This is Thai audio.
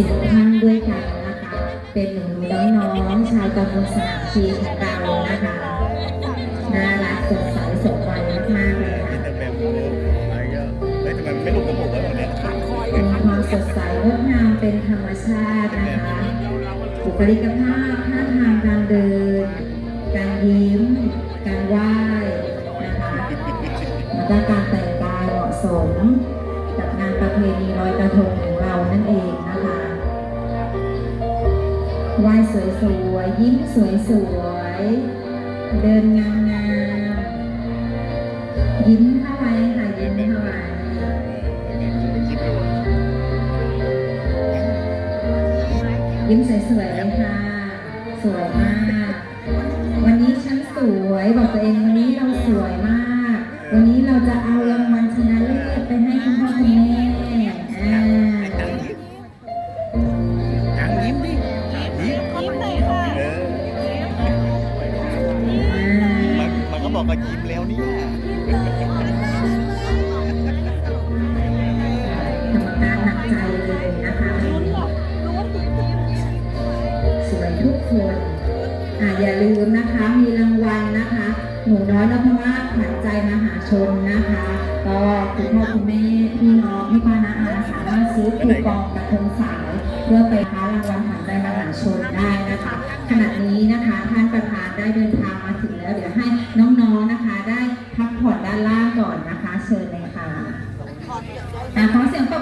สิบท่านด้วยกันนะคะ เป็นหนูๆน้องๆชาวตำบลสนามชีของเรานะคะน่ารักสดใสสมวัยมากๆเลยค่ะแต่แบบอะไรก็เฮ้ยทำไมไม่ลุกกระปุกแล้ววันเนี้ยเป็นความสดใสงดงามเป็นธรรมชาตินะคะบุคลิกภาพท่าทางการเดิน การยิ้ม การไหว้นะคะแล้วก็การแต่งกายเหมาะสม กับงานประเพณีลอยกระทง ไหว้สวยๆ ยิ้มสวยๆ เดินงามๆ ยิ้มเข้าไว้ค่ะ ยิ้มเข้าไว้ยิ้มสวยๆเลยค่ะ สวยมาก วันนี้ฉันสวย บอกตัวเองวันนี้เราสวยมาก วันนี้เราจะเอารางวัล บอกว่ายิ้มแล้วเนี่ยอกลุ้นยิ้มยิ้มยิ้มสวยทุกคนอ่าอย่าลืมนะคะ มีรางวัลนะคะ หนูน้อยนพมาศขวัญใจมหาชนนะคะ ก็คุณพ่อคุณแม่พี่น้องพี่ป้าน้าอาสามารถซื้อคูปองกระทงสายเพื่อไปค้ารางวัลขวัญใจมหาชนได้นะคะ ขณะนี้นะคะท่านประธานได้เดินทางมาถึงแล้วเดี๋ยวให้น้อง Phóng.